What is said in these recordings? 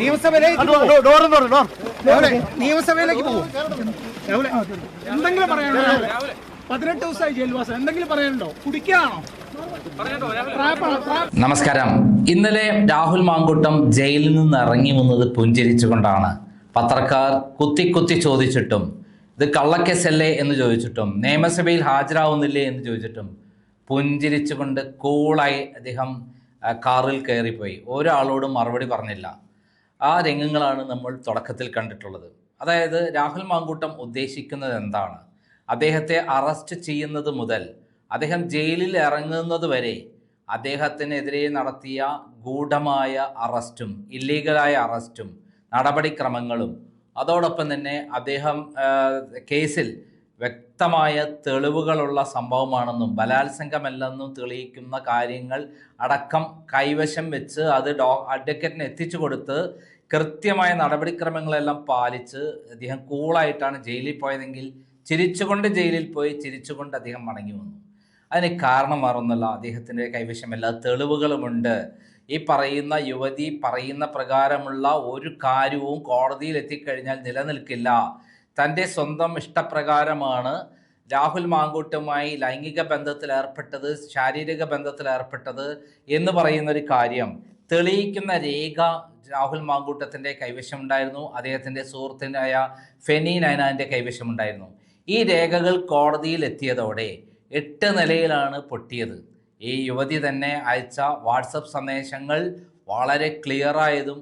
നിയമസഭയിലേക്ക് നിയമസഭയിലേക്ക് പോകും എന്തെങ്കിലും പറയാനുണ്ടോ? പതിനെട്ട് ദിവസമായി ജയിൽവാസം. എന്തെങ്കിലും പറയാനുണ്ടോ? കുടിക്കാണോ നമസ്കാരം. ഇന്നലെ രാഹുൽ മാങ്കൂട്ടം ജയിലിൽ നിന്ന് ഇറങ്ങി വന്നത് പുഞ്ചിരിച്ചുകൊണ്ടാണ്. പത്രക്കാർ കുത്തി കുത്തി ചോദിച്ചിട്ടും ഇത് കള്ളക്കേസല്ലേ എന്ന് ചോദിച്ചിട്ടും നിയമസഭയിൽ ഹാജരാവുന്നില്ലേ എന്ന് ചോദിച്ചിട്ടും പുഞ്ചിരിച്ചുകൊണ്ട് കൂളായി അദ്ദേഹം കാറിൽ കയറിപ്പോയി. ഒരാളോടും മറുപടി പറഞ്ഞില്ല. ആ രംഗങ്ങളാണ് നമ്മൾ തുടക്കത്തിൽ കണ്ടിട്ടുള്ളത്. അതായത് രാഹുൽ മാങ്കൂട്ടം ഉദ്ദേശിക്കുന്നത് എന്താണ്? അദ്ദേഹത്തെ അറസ്റ്റ് ചെയ്യുന്നത് മുതൽ അദ്ദേഹം ജയിലിൽ ഇറങ്ങുന്നത് വരെ അദ്ദേഹത്തിനെതിരെ നടത്തിയ ഗൂഢമായ അറസ്റ്റും ഇല്ലീഗലായ അറസ്റ്റും നടപടിക്രമങ്ങളും അതോടൊപ്പം തന്നെ അദ്ദേഹം കേസിൽ വ്യക്തമായ തെളിവുകളുള്ള സംഭവമാണെന്നും ബലാത്സംഗമല്ലെന്നും തെളിയിക്കുന്ന കാര്യങ്ങൾ അടക്കം കൈവശം വെച്ച് അത് ഡോ അഡ്വക്കേറ്റിന് എത്തിച്ചു കൊടുത്ത് കൃത്യമായ നടപടിക്രമങ്ങളെല്ലാം പാലിച്ച് അദ്ദേഹം കൂളായിട്ടാണ് ജയിലിൽ പോയതെങ്കിൽ ചിരിച്ചുകൊണ്ട് ജയിലിൽ പോയി ചിരിച്ചുകൊണ്ട് അദ്ദേഹം മടങ്ങി വന്നു. അതിന് കാരണം മാറുന്നല്ല അദ്ദേഹത്തിന്റെ കൈവശമല്ല. തെളിവുകളുമുണ്ട്. ഈ പറയുന്ന യുവതി പറയുന്ന പ്രകാരമുള്ള ഒരു കാര്യവും കോടതിയിൽ എത്തിക്കഴിഞ്ഞാൽ നിലനിൽക്കില്ല. തന്റെ സ്വന്തം ഇഷ്ടപ്രകാരമാണ് രാഹുൽ മാങ്കൂട്ടുമായി ലൈംഗിക ബന്ധത്തിൽ ഏർപ്പെട്ടത് ശാരീരിക ബന്ധത്തിൽ ഏർപ്പെട്ടത് എന്ന് പറയുന്ന ഒരു കാര്യം. തെളിയിക്കുന്ന രേഖ രാഹുൽ മാങ്കൂട്ടത്തിന്റെ കൈവശമുണ്ടായിരുന്നു. അദ്ദേഹത്തിന്റെ സുഹൃത്തിനായ ഫെനി നൈനാന്റെ കൈവശമുണ്ടായിരുന്നു. ഈ രേഖകൾ കോടതിയിൽ എത്തിയതോടെ എട്ട് നിലയിലാണ് പൊട്ടിയത്. ഈ യുവതി തന്നെ അയച്ച വാട്സപ്പ് സന്ദേശങ്ങൾ വളരെ ക്ലിയറായതും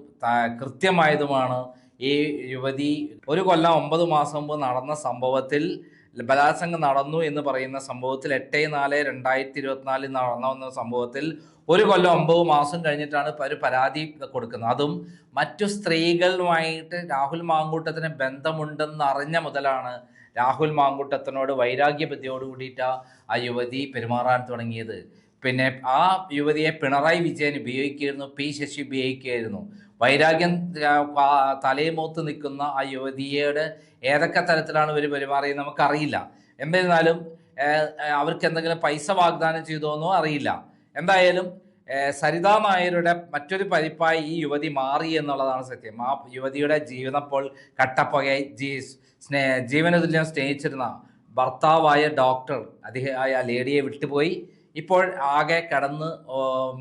കൃത്യമായതുമാണ്. ഈ യുവതി ഒരു കൊല്ലം ഒമ്പത് മാസം മുമ്പ് നടന്ന സംഭവത്തിൽ ബലാത്സംഗം നടന്നു എന്ന് പറയുന്ന സംഭവത്തിൽ എട്ട് നാല് രണ്ടായിരത്തി ഇരുപത്തിനാലിൽ നടന്ന സംഭവത്തിൽ ഒരു കൊല്ലം ഒമ്പത് മാസം കഴിഞ്ഞിട്ടാണ് ഒരു പരാതി കൊടുക്കുന്നത്. അതും മറ്റു സ്ത്രീകളുമായിട്ട് രാഹുൽ മാങ്കൂട്ടത്തിന് ബന്ധമുണ്ടെന്ന് അറിഞ്ഞ മുതലാണ് രാഹുൽ മാങ്കൂട്ടത്തിനോട് വൈരാഗ്യ ബുദ്ധിയോട് കൂടിയിട്ട് ആ യുവതി പെരുമാറാൻ തുടങ്ങിയത്. പിന്നെ ആ യുവതിയെ പിണറായി വിജയൻ ഉപയോഗിക്കുകയായിരുന്നു പി ശശി ഉപയോഗിക്കുകയായിരുന്നു. വൈരാഗ്യം തലയുമൂത്ത് നിൽക്കുന്ന ആ യുവതിയുടെ ഏതൊക്കെ തരത്തിലാണ് ഇവർ പെരുമാറിയത് നമുക്കറിയില്ല. എന്നിരുന്നാലും അവർക്ക് എന്തെങ്കിലും പൈസ വാഗ്ദാനം ചെയ്തോന്നോ അറിയില്ല. എന്തായാലും സരിതാ നായരുടെ മറ്റൊരു പരിപ്പായി ഈ യുവതി മാറി എന്നുള്ളതാണ് സത്യം. ആ യുവതിയുടെ ജീവിതം ഇപ്പോൾ കട്ടപ്പകയായി ജീ സ്നേ ജീവനതുല്യം സ്നേഹിച്ചിരുന്ന ഭർത്താവായ ഡോക്ടർ അദ്ദേഹം ആ ലേഡിയെ വിട്ടുപോയി. ഇപ്പോൾ ആകെ കടന്ന്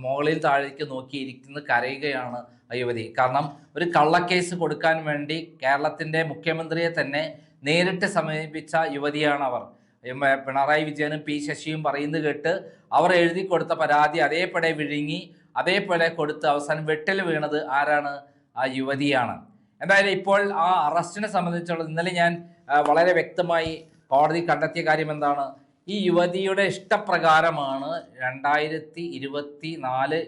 മുകളിൽ താഴേക്ക് നോക്കിയിരിക്കുന്ന കരയുകയാണ് യുവതി. കാരണം ഒരു കള്ളക്കേസ് കൊടുക്കാൻ വേണ്ടി കേരളത്തിന്റെ മുഖ്യമന്ത്രിയെ തന്നെ നേരിട്ട് സമീപിച്ച യുവതിയാണ് അവർ. പിണറായി വിജയനും പി ശശിയും പറയുന്നത് കേട്ട് അവർ എഴുതി കൊടുത്ത പരാതി അതേപോലെ വിഴുങ്ങി അതേപോലെ കൊടുത്ത് അവസാനം വെട്ടിൽ വീണത് ആരാണ്? ആ യുവതിയാണ്. എന്തായാലും ഇപ്പോൾ ആ അറസ്റ്റിനെ സംബന്ധിച്ചുള്ള ഇന്നലെ ഞാൻ വളരെ വ്യക്തമായി കോടതി കണ്ടെത്തിയ കാര്യം എന്താണ്? ഈ യുവതിയുടെ ഇഷ്ടപ്രകാരമാണ് രണ്ടായിരത്തി ഇരുപത്തി നാല്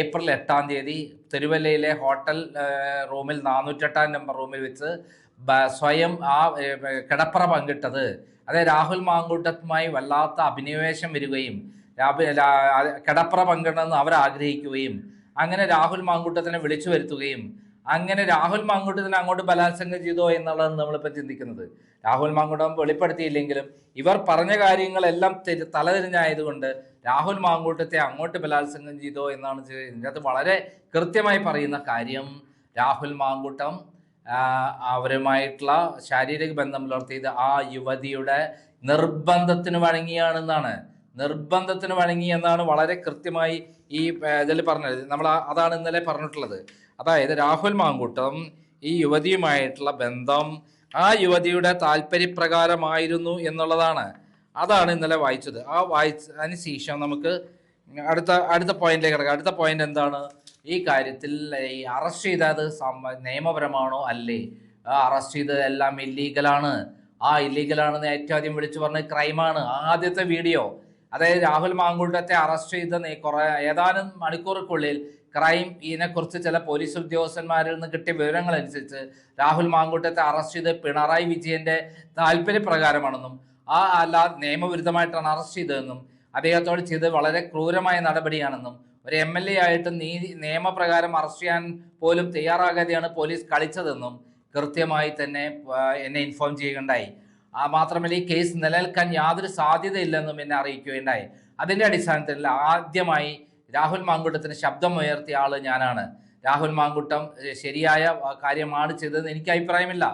ഏപ്രിൽ എട്ടാം തീയതി തിരുവല്ലയിലെ ഹോട്ടൽ റൂമിൽ നാനൂറ്റെട്ടാം നമ്പർ റൂമിൽ വെച്ച് സ്വയം ആ കിടപ്പറ പങ്കിട്ടത്. അതായത് രാഹുൽ മാങ്കൂട്ടത്തുമായി വല്ലാത്ത അഭിനിവേശം വരികയും അത് കിടപ്പറ പങ്കിടണമെന്ന് അവർ ആഗ്രഹിക്കുകയും അങ്ങനെ രാഹുൽ മാങ്കൂട്ടത്തിനെ വിളിച്ചു വരുത്തുകയും അങ്ങനെ രാഹുൽ മാങ്കൂട്ടത്തിനെ അങ്ങോട്ട് ബലാത്സംഗം ചെയ്തോ എന്നുള്ളതാണ് നമ്മളിപ്പോൾ ചിന്തിക്കുന്നത്. രാഹുൽ മാങ്കൂട്ടം വെളിപ്പെടുത്തിയില്ലെങ്കിലും ഇവർ പറഞ്ഞ കാര്യങ്ങളെല്ലാം തെരി- തലതിരിഞ്ഞായതുകൊണ്ട് രാഹുൽ മാങ്കൂട്ടത്തെ അങ്ങോട്ട് ബലാത്സംഗം ചെയ്തോ എന്നാണ് ഇതിനകത്ത് വളരെ കൃത്യമായി പറയുന്ന കാര്യം രാഹുൽ മാങ്കൂട്ടം അവരുമായിട്ടുള്ള ശാരീരിക ബന്ധം പുലർത്തിയത് ആ യുവതിയുടെ നിർബന്ധത്തിന് വഴങ്ങിയാണെന്നാണ്. നിർബന്ധത്തിന് വഴങ്ങി എന്നാണ് വളരെ കൃത്യമായി ഈ ഇതിൽ പറഞ്ഞത്. നമ്മൾ അതാണ് ഇന്നലെ പറഞ്ഞിട്ടുള്ളത്. അതായത് രാഹുൽ മാങ്കൂട്ടം ഈ യുവതിയുമായിട്ടുള്ള ബന്ധം ആ യുവതിയുടെ താല്പര്യപ്രകാരമായിരുന്നു എന്നുള്ളതാണ്. അതാണ് ഇന്നലെ വായിച്ചത്. ആ വായിച്ചതിന് ശേഷം നമുക്ക് അടുത്ത അടുത്ത പോയിന്റിലേക്ക് കിടക്കാം. അടുത്ത പോയിന്റ് എന്താണ്? ഈ കാര്യത്തിൽ ഈ അറസ്റ്റ് ചെയ്തത് നിയമപരമാണോ അല്ലേ? ആ അറസ്റ്റ് ചെയ്തതെല്ലാം ഇല്ലീഗലാണ് ആ ഇല്ലീഗലാണെന്ന് ഏറ്റവും ആദ്യം വിളിച്ചു പറഞ്ഞ ക്രൈമാണ് ആദ്യത്തെ വീഡിയോ അതായത് രാഹുൽ മാങ്കൂട്ടത്തെ അറസ്റ്റ് ചെയ്ത കുറെ ഏതാനും മണിക്കൂറുകൾക്കുള്ളിൽ ക്രൈം ഇതിനെക്കുറിച്ച് ചില പോലീസ് ഉദ്യോഗസ്ഥന്മാരിൽ നിന്ന് കിട്ടിയ വിവരങ്ങൾ അനുസരിച്ച് രാഹുൽ മാങ്കൂട്ടത്തെ അറസ്റ്റ് ചെയ്ത് പിണറായി വിജയന്റെ താല്പര്യപ്രകാരമാണെന്നും ആ അല്ല നിയമവിരുദ്ധമായിട്ടാണ് അറസ്റ്റ് ചെയ്തതെന്നും അദ്ദേഹത്തോട് ചെയ്ത് വളരെ ക്രൂരമായ നടപടിയാണെന്നും ഒരു എം എൽ എ ആയിട്ട് നീതി നിയമപ്രകാരം അറസ്റ്റ് ചെയ്യാൻ പോലും തയ്യാറാകാതെയാണ് പോലീസ് കളിച്ചതെന്നും കൃത്യമായി തന്നെ എന്നെ ഇൻഫോം ചെയ്യുകയുണ്ടായി. ആ മാത്രമല്ല ഈ കേസ് നിലനിൽക്കാൻ യാതൊരു സാധ്യതയില്ലെന്നും എന്നെ അറിയിക്കുകയുണ്ടായി. അതിന്റെ അടിസ്ഥാനത്തിൽ ആദ്യമായി രാഹുൽ മാങ്കുട്ടത്തിന് ശബ്ദം ഉയർത്തിയ ആൾ ഞാനാണ്. രാഹുൽ മാങ്കുട്ടം ശരിയായ കാര്യമാണ് ചെയ്തതെന്ന് എനിക്ക് അഭിപ്രായമില്ല.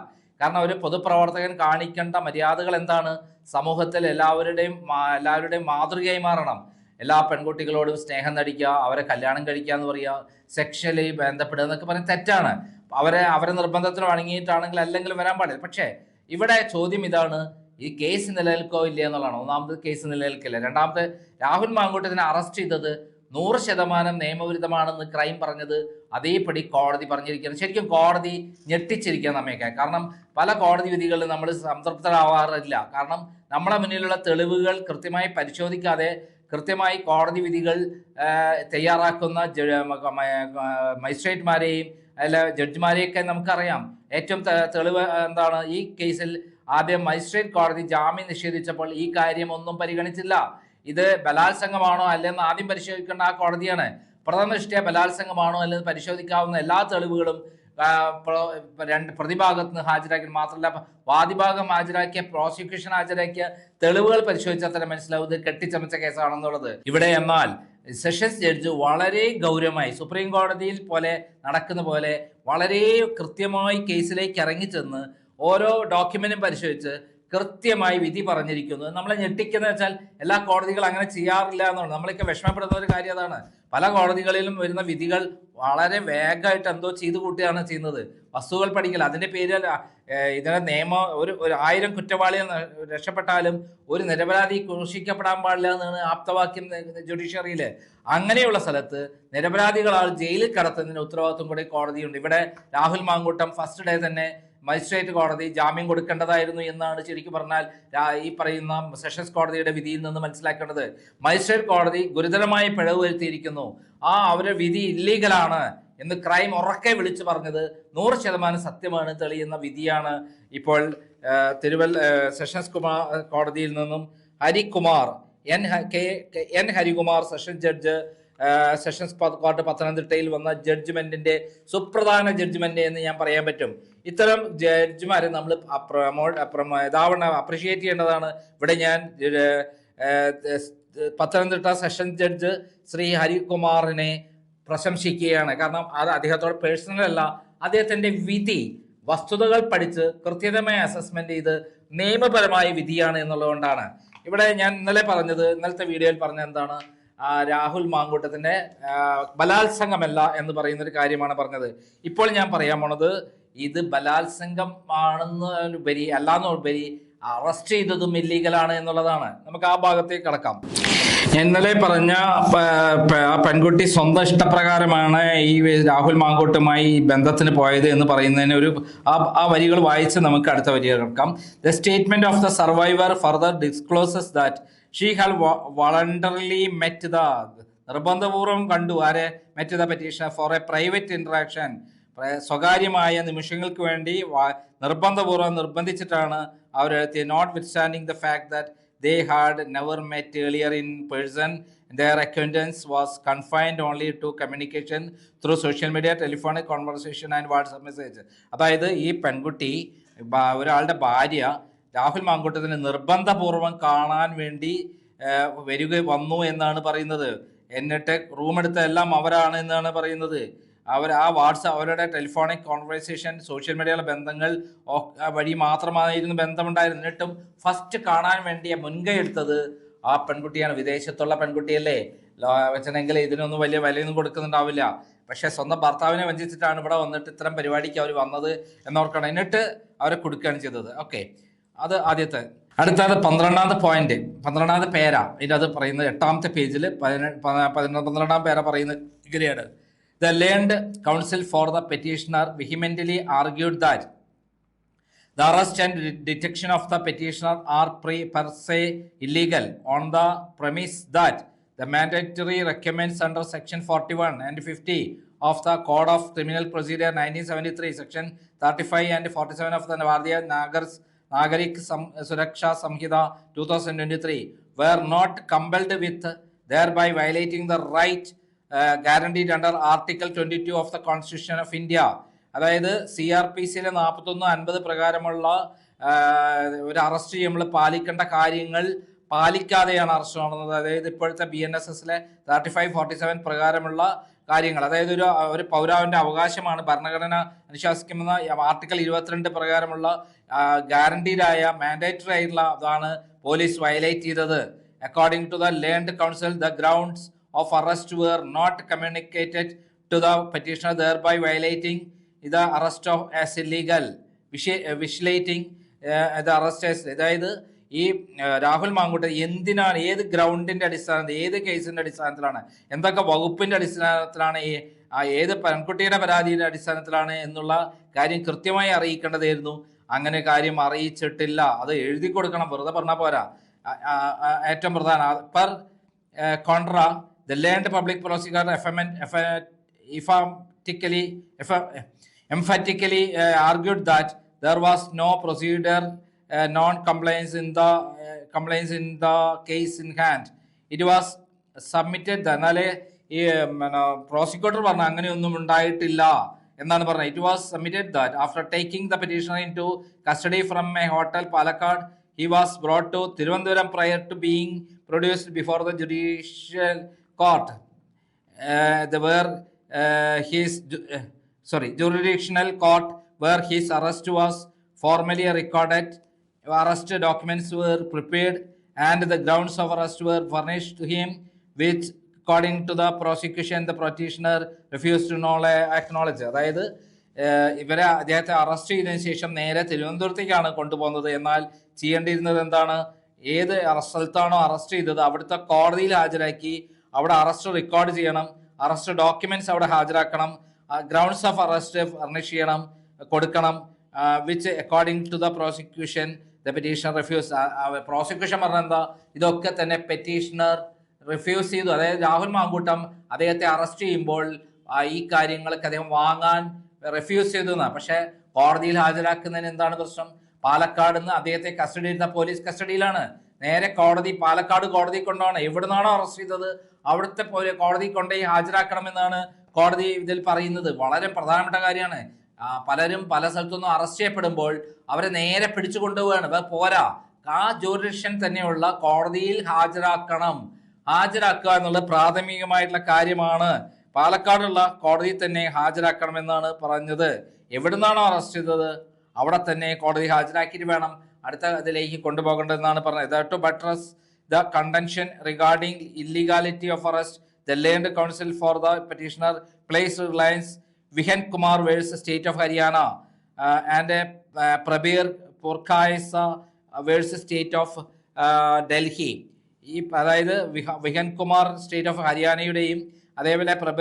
കാരണം ഒരു പൊതുപ്രവർത്തകൻ കാണിക്കേണ്ട മര്യാദകൾ എന്താണ്? സമൂഹത്തിൽ എല്ലാവരുടെയും എല്ലാവരുടെയും മാതൃകയായി മാറണം. എല്ലാ പെൺകുട്ടികളോടും സ്നേഹം നടിക്കുക അവരെ കല്യാണം കഴിക്കുക എന്ന് പറയുക സെക്ഷലി ബന്ധപ്പെടുക എന്നൊക്കെ പറയുന്നത് തെറ്റാണ്. അവരെ അവരെ നിർബന്ധത്തിന് വഴങ്ങിയിട്ടാണെങ്കിൽ അല്ലെങ്കിൽ വരാൻ പാടില്ല. പക്ഷേ ഇവിടെ ചോദ്യം ഇതാണ് ഈ കേസ് നിലനിൽക്കോ ഇല്ല എന്നുള്ളതാണ്. ഒന്നാമത് കേസ് നിലനിൽക്കില്ല. രണ്ടാമത്തെ രാഹുൽ മാങ്കൂട്ടത്തിനെ അറസ്റ്റ് ചെയ്തത് നൂറ് ശതമാനം നിയമവിരുദ്ധമാണെന്ന് ക്രൈം പറഞ്ഞത് അതേപടി കോടതി പറഞ്ഞിരിക്കുകയാണ് ശരിക്കും കോടതി ഞെട്ടിച്ചിരിക്കുക നമ്മയൊക്കെ. കാരണം പല കോടതി വിധികളിലും നമ്മൾ സംതൃപ്തരാവാറില്ല. കാരണം നമ്മളെ മുന്നിലുള്ള തെളിവുകൾ കൃത്യമായി പരിശോധിക്കാതെ കൃത്യമായി കോടതി വിധികൾ തയ്യാറാക്കുന്ന മജിസ്ട്രേറ്റ്മാരെയും അല്ല ജഡ്ജിമാരെയൊക്കെ നമുക്കറിയാം. ഏറ്റവും തെളിവ് എന്താണ് ഈ കേസിൽ ആദ്യം മജിസ്ട്രേറ്റ് കോടതി ജാമ്യം നിഷേധിച്ചപ്പോൾ ഈ കാര്യം ഒന്നും പരിഗണിച്ചില്ല. ഇത് ബലാത്സംഗമാണോ അല്ലെന്ന് ആദ്യം പരിശോധിക്കേണ്ട ആ കോടതിയാണ്. പ്രഥമ ദൃഷ്ടിയ ബലാത്സംഗമാണോ അല്ലെന്ന് പരിശോധിക്കാവുന്ന എല്ലാ തെളിവുകളും രണ്ട് പ്രതിഭാഗത്ത് നിന്ന് ഹാജരാക്കി മാത്രമല്ല വാദിഭാഗം ഹാജരാക്കിയ പ്രോസിക്യൂഷൻ ഹാജരാക്കിയ തെളിവുകൾ പരിശോധിച്ചാൽ തന്നെ മനസ്സിലാവും ഇത് കെട്ടിച്ചമച്ച കേസാണെന്നുള്ളത്. ഇവിടെ എന്നാൽ സെഷൻസ് ജഡ്ജ് വളരെ ഗൗരവമായി സുപ്രീം കോടതിയിൽ പോലെ നടക്കുന്ന പോലെ വളരെ കൃത്യമായി കേസിലേക്ക് ഇറങ്ങിച്ചെന്ന് ഓരോ ഡോക്യുമെന്റും പരിശോധിച്ച് കൃത്യമായി വിധി പറഞ്ഞിരിക്കുന്നു. നമ്മളെ ഞെട്ടിക്കുന്ന വെച്ചാൽ എല്ലാ കോടതികളും അങ്ങനെ ചെയ്യാറില്ല എന്നാണ് നമ്മളൊക്കെ വിഷമപ്പെടുന്ന ഒരു കാര്യം അതാണ്. പല കോടതികളിലും വരുന്ന വിധികൾ വളരെ വേഗമായിട്ട് എന്തോ ചെയ്തു കൂട്ടുകയാണ് ചെയ്യുന്നത്. വസ്തുക്കൾ പഠിക്കൽ അതിന്റെ പേരിൽ ഇതിനെ നിയമം ഒരു ഒരു ആയിരം കുറ്റവാളികൾ രക്ഷപ്പെട്ടാലും ഒരു നിരപരാധി ക്രൂശിക്കപ്പെടാൻ പാടില്ല എന്നാണ് ആപ്തവാക്യം ജുഡീഷ്യറിയിൽ അങ്ങനെയുള്ള സ്ഥലത്ത് നിരപരാധികളാൾ ജയിലിൽ കടത്തുന്നതിന് ഉത്തരവാദിത്വം കൂടി കോടതിയുണ്ട്. ഇവിടെ രാഹുൽ മാങ്കൂട്ടം ഫസ്റ്റ് ഡേ തന്നെ മജിസ്ട്രേറ്റ് കോടതി ജാമ്യം കൊടുക്കേണ്ടതായിരുന്നു എന്നാണ് ശരിക്കും പറഞ്ഞാൽ ഈ പറയുന്ന സെഷൻസ് കോടതിയുടെ വിധിയിൽ നിന്ന് മനസ്സിലാക്കേണ്ടത്. മജിസ്ട്രേറ്റ് കോടതി ഗുരുതരമായ പിഴവ് വരുത്തിയിരിക്കുന്നു. ആ അവരുടെ വിധി ഇല്ലീഗലാണ് എന്ന് ക്രൈം ഉറക്കെ വിളിച്ചു പറഞ്ഞത് നൂറ് ശതമാനം സത്യമാണ് തെളിയുന്ന വിധിയാണ്. ഇപ്പോൾ തിരുവല്ല സെഷൻസ് കുമാർ കോടതിയിൽ നിന്നും Harikumar N K N Harikumar session judge sessions court പത്തനംതിട്ടയിൽ വന്ന ജഡ്ജ്മെന്റിന്റെ സുപ്രധാന ജഡ്ജ്മെന്റ് എന്ന് ഞാൻ പറയാൻ പറ്റും. ഇത്തരം ജഡ്ജിമാരെ നമ്മൾ ഇതാവണ അപ്രിഷിയേറ്റ് ചെയ്യേണ്ടതാണ്. ഇവിടെ ഞാൻ പത്തനംതിട്ട സെഷൻ ജഡ്ജ് ശ്രീ ഹരികുമാറിനെ പ്രശംസിക്കുകയാണ്. കാരണം അത് അദ്ദേഹത്തോട് പേഴ്സണൽ അല്ല. അദ്ദേഹത്തിന്റെ വിധി വസ്തുതകൾ പഠിച്ച് കൃത്യതമായ അസസ്മെന്റ് ചെയ്ത് നിയമപരമായ വിധിയാണ് എന്നുള്ളതുകൊണ്ടാണ്. ഇവിടെ ഞാൻ ഇന്നലെ പറഞ്ഞത് ഇന്നലത്തെ വീഡിയോയിൽ പറഞ്ഞ എന്താണ്? രാഹുൽ മാങ്കൂട്ടത്തിന്റെ ബലാത്സംഗമല്ല എന്ന് പറയുന്ന ഒരു കാര്യമാണ് പറഞ്ഞത്. ഇപ്പോൾ ഞാൻ പറയാൻ പോണത് ഇത് ബലാത്സംഗം ആണെന്നുപരി അല്ലാന്നുപരി അറസ്റ്റ് ചെയ്തതും ഇല്ലീഗലാണ് എന്നുള്ളതാണ്. നമുക്ക് ആ ഭാഗത്തേക്ക് കടക്കാം. ഞാൻ ഇന്നലെ പറഞ്ഞ പെൺകുട്ടി സ്വന്തം ഇഷ്ടപ്രകാരമാണ് ഈ രാഹുൽ മാങ്കോട്ടുമായി ബന്ധത്തിന് പോയത് എന്ന് പറയുന്നതിന് ഒരു ആ വരികൾ വായിച്ച് നമുക്ക് അടുത്ത വരികൾ കിടക്കാം. The statement of the survivor further discloses that she had voluntarily met the നിർബന്ധപൂർവം കണ്ടു ആരെ met the petition for a private interaction സ്വകാര്യമായ നിമിഷങ്ങൾക്ക് വേണ്ടി നിർബന്ധപൂർവം നിർബന്ധിച്ചിട്ടാണ് അവർ notwithstanding the fact that they had never met earlier in person. Their acquaintance was confined only to communication through social media, telephonic conversation and WhatsApp message. അതായത് ഈ പെൺകുട്ടി ഒരാളുടെ ഭാര്യ രാഹുൽ മാങ്കൂട്ടത്തിന് നിർബന്ധപൂർവം കാണാൻ വേണ്ടി വരിക വന്നു എന്നാണ് പറയുന്നത്. എന്നിട്ട് റൂം എടുത്ത എല്ലാം അവരാണ് എന്നാണ് പറയുന്നത്. അവർ ആ വാട്സാപ്പ് അവരുടെ ടെലിഫോണിക് കോൺവെർസേഷൻ സോഷ്യൽ മീഡിയയിലെ ബന്ധങ്ങൾ വഴി മാത്രമായിരുന്നു ബന്ധമുണ്ടായിരുന്നു എന്നിട്ടും ഫസ്റ്റ് കാണാൻ വേണ്ടിയ മുൻകൈ എടുത്തത് ആ പെൺകുട്ടിയാണ്. വിദേശത്തുള്ള പെൺകുട്ടിയല്ലേ? വെച്ചെങ്കിൽ ഇതിനൊന്നും വലിയ വിലയൊന്നും കൊടുക്കുന്നുണ്ടാവില്ല. പക്ഷെ സ്വന്തം ഭർത്താവിനെ വഞ്ചിച്ചിട്ടാണ് ഇവിടെ വന്നിട്ട് ഇത്തരം പരിപാടിക്ക് അവർ വന്നത് എന്നോർക്കണം. എന്നിട്ട് അവരെ കൊടുക്കുകയാണ് ചെയ്തത്. ഓക്കെ അത് ആദ്യത്തെ. അടുത്തത് പന്ത്രണ്ടാമത്തെ പോയിന്റ് പന്ത്രണ്ടാമത്തെ പേര. ഇതിന്റെ അത് പറയുന്നത് എട്ടാമത്തെ പേജിൽ പന്ത്രണ്ടാം പേര പറയുന്ന ഇങ്ങനെയാണ് the learned counsel for the petitioner vehemently argued that the arrest and detection of the petitioner are pre per se illegal on the premise that the mandatory recommends under section forty one and fifty of the code of criminal procedure nineteen seventy three section thirty five and forty seven of the Bharatiya നാഗർസ് the Bharatiya Nagars Nagarik Sam- Suraksha Samhita 2023 were not compelled with thereby violating the right uh, guaranteed under Article 22 of the Constitution of India. അതായത് C R P സിയിലെ നാൽപ്പത്തൊന്ന് അൻപത് പ്രകാരമുള്ള ഒരു arrest ചെയ്യുമ്പോൾ പാലിക്കേണ്ട കാര്യങ്ങൾ പാലിക്കാതെയാണ് arrest നടന്നത്. അതായത് ഇപ്പോഴത്തെ ബി എൻ എസ് എസിലെ തേർട്ടി ഫൈവ് ഫോർട്ടി സെവൻ പ്രകാരമുള്ള കാര്യങ്ങൾ. അതായത് ഒരു ഒരു പൗരാവിന്റെ അവകാശമാണ് ഭരണഘടന അനുശാസിക്കുന്ന ആർട്ടിക്കിൾ ഇരുപത്തിരണ്ട് പ്രകാരമുള്ള ഗ്യാരണ്ടീഡായ മാൻഡേറ്ററി ആയിട്ടുള്ള അതാണ് പോലീസ് വയലേറ്റ് ചെയ്തത്. According to the learned counsel the grounds of arrest were not communicated to the petitioner thereby violating ഇത് arrest of as illegal vitiating ഇത് അറസ്റ്റ് ആസ് അതായത് ഈ രാഹുൽ മാങ്കൂട്ട എന്തിനാണ് ഏത് ഗ്രൗണ്ടിന്റെ അടിസ്ഥാനത്തിൽ ഏത് കേസിന്റെ അടിസ്ഥാനത്തിലാണ് എന്തൊക്കെ വകുപ്പിന്റെ അടിസ്ഥാനത്തിലാണ് ഈ ആ ഏത് പെൺകുട്ടിയുടെ പരാതിയുടെ അടിസ്ഥാനത്തിലാണ് എന്നുള്ള കാര്യം കൃത്യമായി അറിയിക്കേണ്ടതായിരുന്നു. അങ്ങനെ കാര്യം അറിയിച്ചിട്ടില്ല. അത് എഴുതി കൊടുക്കണം. വെറുതെ പറഞ്ഞാൽ പോരാ. ഏറ്റവും പ്രധാന per contra the learned public prosecutor F M emphatically emphatically F emphatically argued that there was no uh, non-compliance in the uh, complaints in the case in hand. It was submitted എന്നാലേ ഈ prosecutor പറഞ്ഞ അങ്ങനെയൊന്നും ഉണ്ടായിട്ടില്ല എന്നാണ് പറഞ്ഞത് it was submitted that after taking the petitioner into custody from a hotel Palakkad was brought to Tiruvandhuram prior to being produced before the judicial court. Uh, the where uh, his ju- uh, sorry jurisdictional court where his arrest documents were prepared and the grounds of arrest were furnished to him, which according to the prosecution the petitioner refused to knowle- acknowledge. അതായത് ഇവരെ അദ്ദേഹത്തെ arrest ചെയ്തതിനു ശേഷം നേരെ തിരുവനന്തപുരത്തേക്കാണ് കൊണ്ടുപോകുന്നത് എന്നാൽ ചെയ്യേണ്ടിയിരുന്നത് എന്താണ് ഏത് സ്ഥലത്താണോ അറസ്റ്റ് ചെയ്തത് അവിടുത്തെ കോടതിയിൽ ഹാജരാക്കി അവിടെ അറസ്റ്റ് റെക്കോർഡ് ചെയ്യണം അറസ്റ്റ് ഡോക്യുമെന്റ്സ് അവിടെ ഹാജരാക്കണം ഗ്രൗണ്ട്സ് ഓഫ് അറസ്റ്റ് ഫർണിഷ് ചെയ്യണം കൊടുക്കണം which according to the prosecution the petitioner refuse prosecution പറഞ്ഞ എന്താ? ഇതൊക്കെ തന്നെ പെറ്റീഷണർ റിഫ്യൂസ് ചെയ്തു. അതായത് രാഹുൽ മാങ്കൂട്ടം അദ്ദേഹത്തെ അറസ്റ്റ് ചെയ്യുമ്പോൾ ഈ കാര്യങ്ങളൊക്കെ അദ്ദേഹം വാങ്ങാൻ റിഫ്യൂസ് ചെയ്തു എന്നാണ് പക്ഷെ കോടതിയിൽ ഹാജരാക്കുന്നതിന് എന്താണ് പ്രശ്നം? പാലക്കാട് നിന്ന് അദ്ദേഹത്തെ കസ്റ്റഡി ഇരുന്ന പോലീസ് കസ്റ്റഡിയിലാണ് നേരെ കോടതി പാലക്കാട് കോടതി കൊണ്ടാണ്. എവിടുന്നാണോ അറസ്റ്റ് ചെയ്തത്? അവിടുത്തെ കോടതി കൊണ്ടുപോയി ഹാജരാക്കണമെന്നാണ് കോടതി ഇതിൽ പറയുന്നത്. വളരെ പ്രധാനപ്പെട്ട കാര്യമാണ്. പലരും പല സ്ഥലത്തുനിന്നും അറസ്റ്റ് ചെയ്യപ്പെടുമ്പോൾ അവരെ നേരെ പിടിച്ചു കൊണ്ടുപോവുകയാണ്. അത് പോരാ. ആ ജൂറിഡിക്ഷൻ തന്നെയുള്ള കോടതിയിൽ ഹാജരാക്കണം. ഹാജരാക്കുക എന്നുള്ള പ്രാഥമികമായിട്ടുള്ള കാര്യമാണ്. പാലക്കാടുള്ള കോടതിയിൽ തന്നെ ഹാജരാക്കണമെന്നാണ് പറഞ്ഞത്. എവിടുന്നാണോ അറസ്റ്റ് ചെയ്തത്? അവിടെ തന്നെ കോടതി ഹാജരാക്കിയിട്ട് വേണം അടുത്ത ഇതിലേക്ക് കൊണ്ടുപോകേണ്ടതെന്നാണ് പറഞ്ഞത്. To buttress the contention regarding illegality of arrest the learned counsel for the petitioner place reliance Vihaan Kumar versus state of Haryana and Prabir Purkayastha versus state of Delhi. ഈ അതായത് വിഹ- വിഹൻ കുമാർ സ്റ്റേറ്റ് ഓഫ് ഹരിയാനയുടെയും അതേപോലെ പ്രബ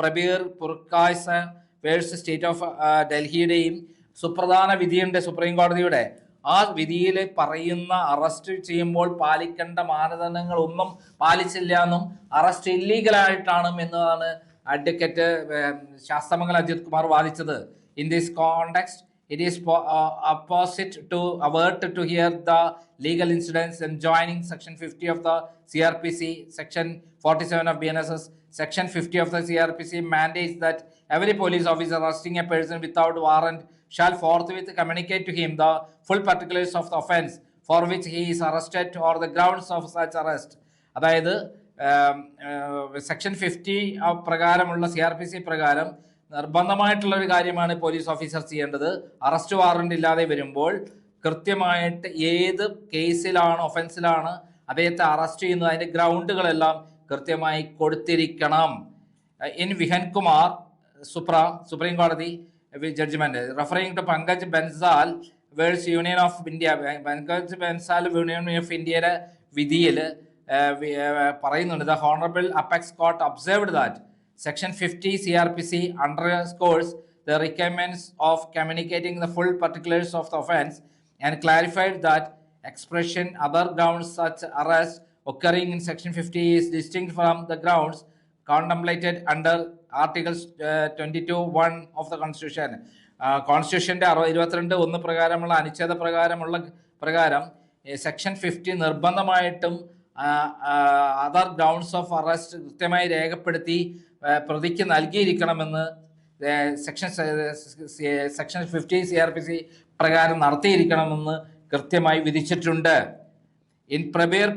Prabir Purkayastha versus state of ഡൽഹിയുടെയും സുപ്രധാന വിധിയുണ്ട് supreme കോടതിയുടെ. ആ വിധിയിൽ പറയുന്ന അറസ്റ്റ് ചെയ്യുമ്പോൾ പാലിക്കേണ്ട മാനദണ്ഡങ്ങൾ ഒന്നും പാലിച്ചില്ല എന്നും അറസ്റ്റ് ഇല്ലീഗലായിട്ടാണ് എന്നതാണ് advocate ശാസ്ത്രമംഗൽ Ajith Kumar വാദിച്ചത് in this context it is po- uh, opposite to avert to hear the legal incidents and joining section 50 of the crpc section 47 of bnss section 50 of the crpc mandates that every police officer arresting a person without warrant shall forthwith communicate to him the full particulars of the offense for which he is arrested or the grounds of such arrest അതായത് section fifty പ്രകാരമുള്ള C R P C പ്രകാരം നിർബന്ധമായിട്ടുള്ള ഒരു കാര്യമാണ് police officer ചെയ്യേണ്ടത്. Arrest warrant ഇല്ലാതെ വരുമ്പോൾ കൃത്യമായിട്ട് ഏത് കേസിലാണ് ഒഫൻസിലാണ് അദ്ദേഹത്തെ അറസ്റ്റ് ചെയ്യുന്നത് അതിന്റെ ഗ്രൗണ്ടുകളെല്ലാം കൃത്യമായി കൊടുത്തിരിക്കണം. In Vihaan Kumar supra supreme കോടതി judgment. Referring to Pankaj Bansal versus union of India. Pankaj Bansal union of ഇന്ത്യയുടെ വിധിയിൽ പറയുന്നുണ്ട്. The honourable apex court observed that section fifty C R P C underscores the requirements of communicating the full particulars of the offence and clarified that expression other grounds such arrest occurring in section 50 is distinct from the grounds contemplated under articles uh, 22 1 of the constitution കോൺസ്റ്റിറ്റ്യൂഷന്റെ അറുപത് ഇരുപത്തിരണ്ട് ഒന്ന് പ്രകാരമുള്ള അനുച്ഛേദ പ്രകാരമുള്ള പ്രകാരം section fifty നിർബന്ധമായിട്ടും other grounds of arrest കൃത്യമായി രേഖപ്പെടുത്തി പ്രതിക്ക് നൽകിയിരിക്കണമെന്ന് section section fifty C R P C പ്രകാരം നടത്തിയിരിക്കണമെന്ന് കൃത്യമായി വിധിച്ചിട്ടുണ്ട്. In Prabir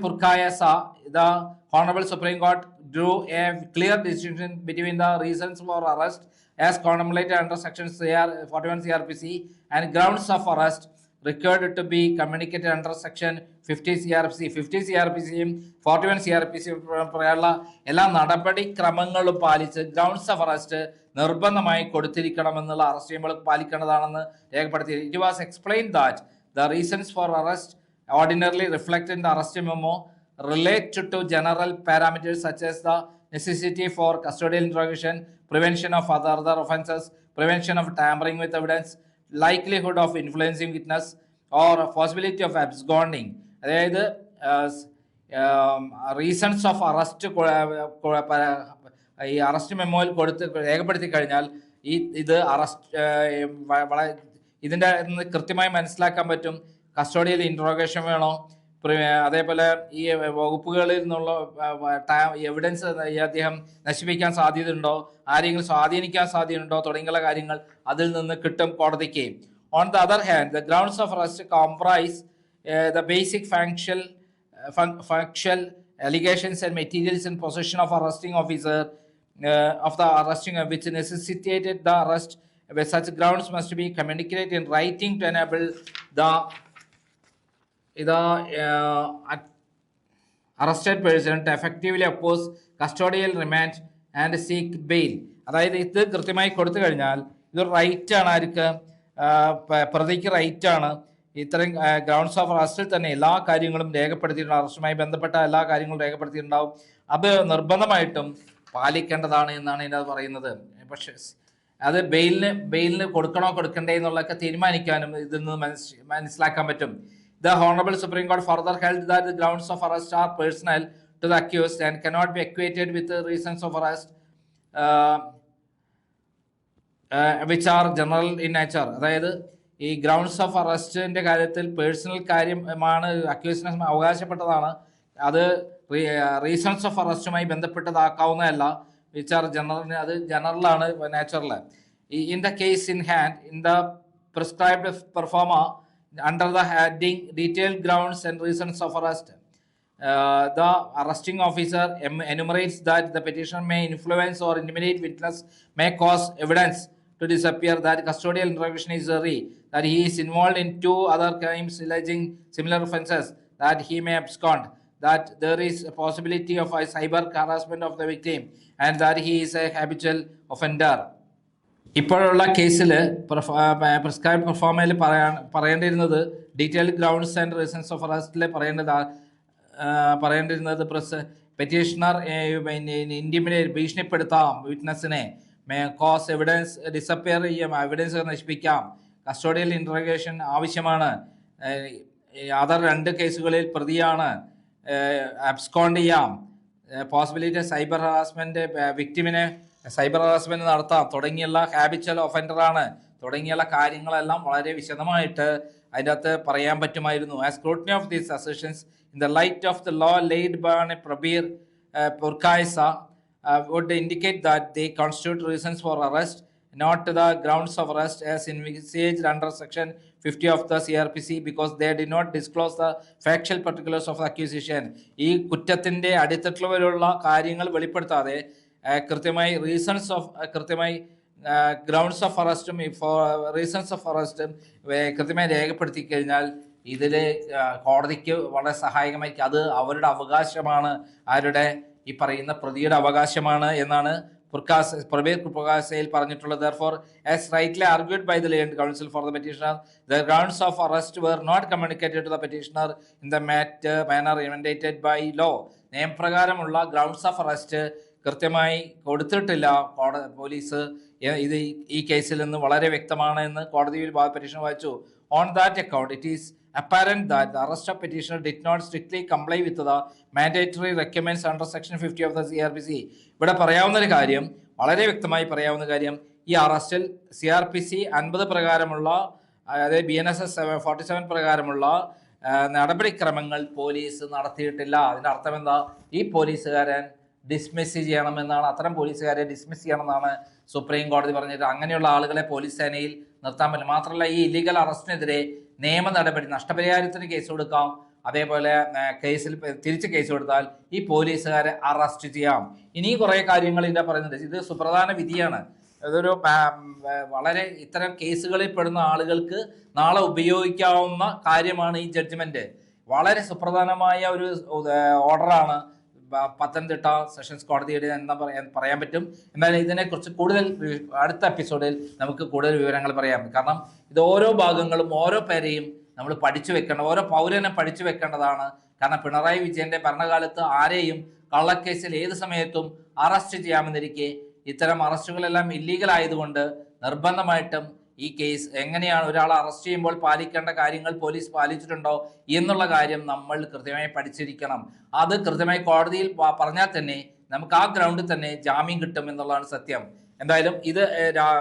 between the reasons for arrest as contemplate under section C R forty one C R P C and grounds of as contemplated under Section CR 41 CRPC and grounds of arrest required to be communicated under Section 50 CRPC. 50 CRPCയും 41 CRPCയും പ്രകാരമുള്ള എല്ലാ നടപടിക്രമങ്ങളും പാലിച്ച് grounds of arrest നിർബന്ധമായി കൊടുത്തിരിക്കണമെന്നുള്ള arrest ചെയ്യുമ്പോൾ പാലിക്കേണ്ടതാണെന്ന് രേഖപ്പെടുത്തി it was explain that the reasons for arrest ordinarily reflected in the arrest memo relate to, to general parameters such as the necessity for custodial interrogation, prevention of other, other offences, prevention of tampering with evidence, of influencing witness or possibility of absconding. അതായത് reasons of arrest ഈ arrest മെമ്മോയിൽ കൊടുത്ത് രേഖപ്പെടുത്തി കഴിഞ്ഞാൽ ഈ ഇത് arrest വളരെ ഇതിന്റെ കൃത്യമായി മനസ്സിലാക്കാൻ പറ്റും കസ്റ്റഡിയിൽ ഇൻട്രോഗേഷൻ വേണോ അതേപോലെ ഈ വകുപ്പുകളിൽ നിന്നുള്ള എവിഡൻസ് അദ്ദേഹം നശിപ്പിക്കാൻ സാധ്യതയുണ്ടോ? ആരെങ്കിലും സ്വാധീനിക്കാൻ സാധ്യതയുണ്ടോ? തുടങ്ങിയുള്ള കാര്യങ്ങൾ അതിൽ നിന്ന് കിട്ടും കോടതിക്ക്. On the other hand the grounds of arrest comprise the basic factual factual allegations and materials in position of arresting officer of the arresting which necessitated the arrest such grounds must be communicate in writing to enable the the arrested person effectively oppose custodial remand and seek bail അതായത് ഇത് കൃത്യമായി കൊടുത്തു കഴിഞ്ഞാൽ ഇതൊരു right ആണ് ആർക്ക് പ്രതിക്ക് right ആണ്. ഇത്തരം ഗ്രൗണ്ട്സ് ഓഫ് അറസ്റ്റിൽ തന്നെ എല്ലാ കാര്യങ്ങളും രേഖപ്പെടുത്തിയിട്ടുണ്ട് അറസ്റ്റുമായി ബന്ധപ്പെട്ട എല്ലാ കാര്യങ്ങളും രേഖപ്പെടുത്തിയിട്ടുണ്ടാവും. അത് നിർബന്ധമായിട്ടും പാലിക്കേണ്ടതാണ് എന്നാണ് ഇതിനകത്ത് പറയുന്നത്. പക്ഷേ അത് ബെയിലിന് ബെയിലിന് കൊടുക്കണോ കൊടുക്കണ്ടേ എന്നുള്ളതൊക്കെ തീരുമാനിക്കാനും ഇതിൽ നിന്ന് മനസ്സിലാക്കാൻ പറ്റും. ദ ഹോണറബിൾ സുപ്രീം കോടതി further held that the grounds of arrest are personal to the accused and cannot be equated with reasons of arrest which are general in nature അതായത് ഈ ഗ്രൗണ്ട്സ് ഓഫ് അറസ്റ്റിന്റെ കാര്യത്തിൽ പേഴ്സണൽ കാര്യമാണ് അക്യൂസിനെ അവകാശപ്പെട്ടതാണ്. അത് reasons of അറസ്റ്റുമായി ബന്ധപ്പെട്ടതാക്കാവുന്നതല്ല വിച്ച് ആർ ജനറൽ അത് ജനറലാണ് natural in the case in hand in the prescribed proforma under the heading detailed grounds and reasons of arrest uh, the arresting officer enumerates that the petitioner may influence or intimidate witness may cause evidence to disappear that custodial interrogation is a that he is involved in two other crimes alleging similar offenses that he may abscond that there is a possibility of a cyber harassment of the victim and that he is a habitual offender. ഇപ്പോഴുള്ള കേസിൽ prescribe പെർഫോമയിൽ പറയാൻ പറയേണ്ടിയിരുന്നത് detailed grounds and reasons of അറസ്റ്റിൽ പറയേണ്ടത് പറയേണ്ടിയിരുന്നത് പ്രസ് petitioner ഇന്ത്യമിനെ ഭീഷണിപ്പെടുത്താം. വിറ്റ്നസിനെ കോസ് എവിഡൻസ് ഡിസപ്പിയർ ചെയ്യാം. എവിഡൻസ് നശിപ്പിക്കാം. കസ്റ്റോഡിയൽ ഇൻട്രഗേഷൻ ആവശ്യമാണ്. അതർ രണ്ട് കേസുകളിൽ പ്രതിയാണ്. അബ്സ്കോണ്ട് ചെയ്യാം. പോസിബിലിറ്റി സൈബർ ഹറാസ്മെന്റ് വിക്ടിമിനെ സൈബർ ഹറാസ്മെന്റ് നടത്താം. തുടങ്ങിയുള്ള ഹാബിച്വൽ ഒഫൻഡറാണ് തുടങ്ങിയുള്ള കാര്യങ്ങളെല്ലാം വളരെ വിശദമായിട്ട് അതിന്റെ അകത്ത് പറയാൻ പറ്റുമായിരുന്നു. ആ scrutiny of these assertions in the light of the law laid by Prabir Purkayastha would indicate that the constitute reasons for arrest not the grounds of arrest as envisaged under section 50 of the CRPC because they did not disclose the factual particulars of of accusation ഈ കുറ്റത്തിന്റെ അടിത്തട്ടിലുള്ള കാര്യങ്ങൾ വെളിപ്പെടുത്താതെ കൃത്യമായി reasons of കൃത്യമായി grounds of അറസ്റ്റും reasons of അറസ്റ്റും കൃത്യമായി രേഖപ്പെടുത്തി കഴിഞ്ഞാൽ ഇതിൽ കോടതിക്ക് വളരെ സഹായകമായിരിക്കും അത് അവരുടെ അവകാശമാണ് ആരുടെ ഈ പറയുന്ന പ്രതിയുടെ അവകാശമാണ് എന്നാണ് പ്രകാശ് പ്രബീർ പ്രകാശയിൽ പറഞ്ഞിട്ടുള്ളത്. Therefore as rightly argued by the learned counsel for the petitioner the grounds of arrest were not communicated to the petitioner in the mat manner mandated by law നിയമപ്രകാരമുള്ള ഗ്രൗണ്ട്സ് ഓഫ് അറസ്റ്റ് കൃത്യമായി കൊടുത്തിട്ടില്ല കോട police ഇത് ഈ കേസിൽ നിന്ന് വളരെ വ്യക്തമാണ് എന്ന് കോടതിയിൽ പെറ്റീഷൻ വായിച്ചു. On that account it is apparent that the arrest of petitioner did not strictly comply with the mandatory requirements under section 50 of the CRPC. ഇവിടെ പറയാവുന്ന ഒരു കാര്യം വളരെ വ്യക്തമായി പറയാവുന്ന കാര്യം ഈ അറസ്റ്റിൽ സി ആർ പി സി അൻപത് പ്രകാരമുള്ള അതായത് B N S S seven forty seven പ്രകാരമുള്ള നടപടിക്രമങ്ങൾ പോലീസ് നടത്തിയിട്ടില്ല. അതിന്റെ അർത്ഥം എന്താ? ഈ പോലീസുകാരൻ ഡിസ്മിസ് ചെയ്യണമെന്നാണ് അത്തരം പോലീസുകാരെ ഡിസ്മിസ് ചെയ്യണമെന്നാണ് സുപ്രീം കോടതി പറഞ്ഞത് അങ്ങനെയുള്ള ആളുകളെ പോലീസ് സേനയിൽ നിർത്താൻ പറ്റും മാത്രമല്ല ഈ ഇല്ലീഗൽ അറസ്റ്റിനെതിരെ നിയമ നടപടി നഷ്ടപരിഹാരത്തിന് കേസ് കൊടുക്കാം. അതേപോലെ കേസിൽ തിരിച്ച് കേസ് കൊടുത്താൽ ഈ പോലീസുകാരെ അറസ്റ്റ് ചെയ്യാം. ഇനിയും കുറേ കാര്യങ്ങൾ ഇതിന്റെ പറയുന്നുണ്ട്. ഇത് സുപ്രധാന വിധിയാണ്. ആ, വളരെ ഇത്തരം കേസുകളിൽ പെടുന്ന ആളുകൾക്ക് നാളെ ഉപയോഗിക്കാവുന്ന കാര്യമാണ് ഈ ജഡ്ജ്മെന്റ് വളരെ സുപ്രധാനമായ ഒരു ഓർഡറാണ് പത്തനംതിട്ട സെഷൻസ് കോടതിയുടെ എന്താ പറയാൻ പറയാൻ പറ്റും. എന്നാലും ഇതിനെക്കുറിച്ച് കൂടുതൽ അടുത്ത എപ്പിസോഡിൽ നമുക്ക് കൂടുതൽ വിവരങ്ങൾ പറയാം കാരണം ഇത് ഓരോ ഭാഗങ്ങളും ഓരോ പേരെയും നമ്മൾ പഠിച്ചു വെക്കേണ്ട ഓരോ പൗരനെ പഠിച്ചു വെക്കേണ്ടതാണ്. കാരണം പിണറായി വിജയന്റെ ഭരണകാലത്ത് ആരെയും കള്ളക്കേസിൽ ഏത് സമയത്തും അറസ്റ്റ് ചെയ്യാമെന്നിരിക്കെ ഇത്തരം അറസ്റ്റുകളെല്ലാം ഇല്ലീഗൽ ആയതുകൊണ്ട് നിർബന്ധമായിട്ടും ഈ കേസ് എങ്ങനെയാണ് ഒരാൾ അറസ്റ്റ് ചെയ്യുമ്പോൾ പാലിക്കേണ്ട കാര്യങ്ങൾ പോലീസ് പാലിച്ചിട്ടുണ്ടോ എന്നുള്ള കാര്യം നമ്മൾ കൃത്യമായി പഠിച്ചിരിക്കണം. അത് കൃത്യമായി കോടതിയിൽ പറഞ്ഞാൽ തന്നെ നമുക്ക് ആ ഗ്രൗണ്ടിൽ തന്നെ ജാമ്യം കിട്ടും എന്നുള്ളതാണ് സത്യം. എന്തായാലും ഇത്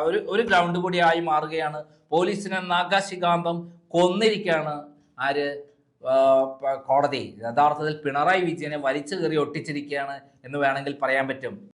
ഒരു ഒരു ഗ്രൗണ്ട് കൂടിയായി മാറുകയാണ്. പോലീസിനെ നാഗാശികാന്തം കൊന്നിരിക്കുകയാണ് ആര്? കോടതി. യഥാർത്ഥത്തിൽ പിണറായി വിജയനെ വലിച്ചു കയറി ഒട്ടിച്ചിരിക്കുകയാണ് എന്ന് വേണമെങ്കിൽ പറയാൻ പറ്റും.